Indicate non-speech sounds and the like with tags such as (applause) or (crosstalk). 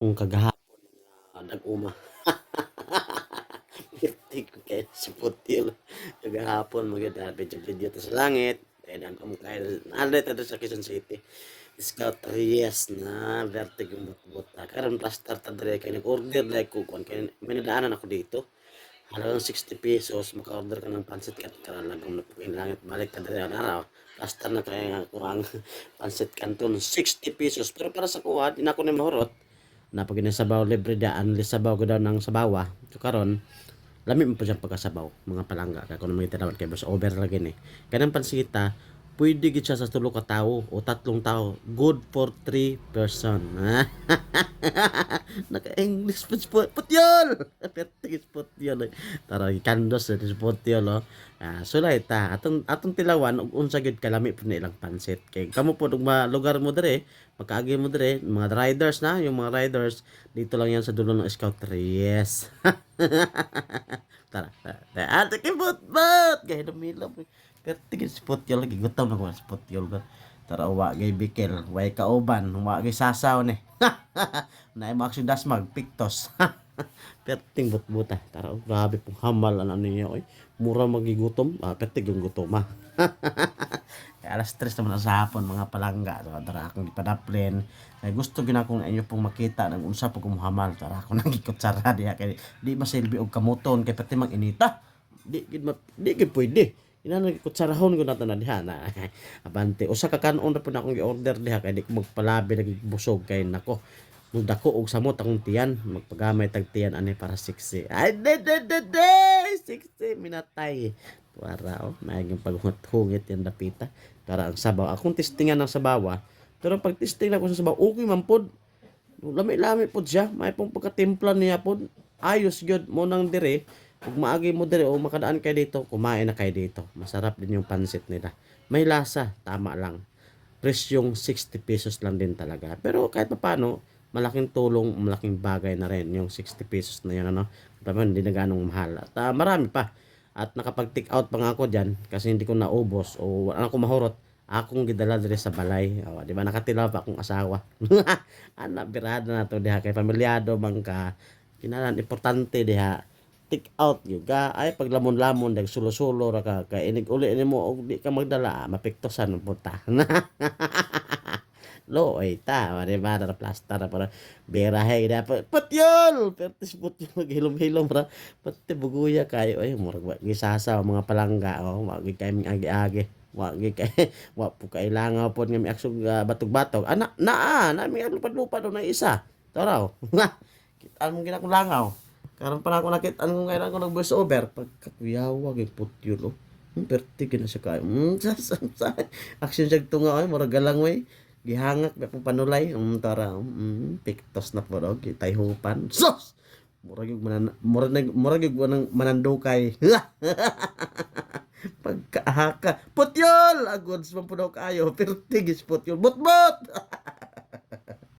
Kung kagahapon nga nag-uma. (laughs) Birthday ko kay si Putil. Kagahapon maganda video-video to sa langit. Kaya dan ko kay nalit ito sa Quezon City. Scout Reyes na vertigo bot-bot. Karon plaster ta dire kay nag-order like ko kon kay minadaanan ako dito. Halagang 60 pesos, maka-order ka ng pansit kat karalagang na pagkain langit. Balik ka na araw. Plaster na kaya kurang (laughs) pansit kanton 60 pesos. Pero para sa kuha, di na ako na na pag sabaw libre daan sabaw ko daw ng sabawa. So karon lami mo pa siyang pagkasabaw mga palangga. Kaya kung may tinawad kay boss over lagi ni. Kanang pansita pwede gid siya sa tulo ka tawo o tatlong tao. Good for three person. Naka English spot putyol pertig putyol tara kandos sa putyol oh ah sulay ta. Atong atong tilawan ug unsa gid kalami po ilang pansit. Kay kamo po ug mga lugar mo dire magkaagi mo dire mga riders na yung mga riders dito lang yan sa dulo ng scout yes (laughs) tara tara. Ate kibot bot kay dumilap pertig spot yun lagi gutom na ko spot ko tara wa gay bikel. Way kauban wa gay sasaw ni. (laughs) Na maksud dasmag piktos (laughs) (laughs) perting butbuta tara oh, grabe pong hamal ano niya oy. Mura magigutom. Ah pertig yung gutom ah. (laughs) Kaya alas tres naman na sa hapon mga palangga. Tara akong ipadaplin ay gusto gina kong inyo pong makita ng unsa po kumuhamal tara ako nang gikutsara (laughs) diha. Kay di masilbi og kamuton kay pati mang inita. Di gid di gid pwede. Ina nagkutsarahon ko nato na diha na. Abante. Usa ka kanon na po na akong gi-order diha kay di ko magpalabi lagi busog kay nako nung dako og samot akong tiyan. Magpagamay tag tiyan ani para 60 ay de de de de! 60 minatay. Para oh. Naayang paghungit yan dapita para ang sabaw. Akong testingan ng sabawa pero pag testing ako sa sabaw okay man pod. Lami-lami pod siya. May pong pagkatimplan niya pod. Ayos gyud mo nang dire. Ug maagi mo dire o makadaan kay dito kumain na kay dito. Masarap din yung pansit nila. May lasa tama lang. Presyong 60 pesos lang din talaga. Pero kahit pa paano malaking tulong malaking bagay na rin yung 60 pesos na yun ano? Pero hindi na ganong mahal. At ah, marami pa. At nakapag take out pa nga ako dyan kasi hindi ko naubos o wala ako mahurot. Akong gidala dire sa balay. O, di ba? Nakatila pa akong asawa. (laughs) Anak birada na to diha. Kay pamilyado man ka kinalan importante diha. Take out yuga ay paglamon-lamon dag sulo-sulo ra ka. Kay inig uli nimo og di ka magdala. Mapiktosan ang puta (laughs) lo ay ta di ba na plaster para berahe da patyol pertis putyol maghilom-hilom ra pati buguya kayo ay murag wa gisasa mga palangga oh wa gi kay ming agi-agi wa gi kay (laughs) wa po kailangan po nga mi aksog ah, batog-batog ana naa na mi lupad-lupad na isa taraw (laughs) kitaan mo ginakong langaw karon pa na ako nakita kung kailan ko nag voice over pagkakuyawag yung putyol oh Hmm, perti na siya kayo. Hmm, (laughs) sa, sa, sa. Action siya tunga ay, murag galang way. Gihangak na pong panulay. Um, tara, um, piktos na po daw. Kitay hupan. Sos! Murag yung manan, murag, murag yung manang, manandukay. (laughs) Pagkaahaka. Putyol! Agods man po daw kayo. Pertigis putyol. Bot-bot! (laughs)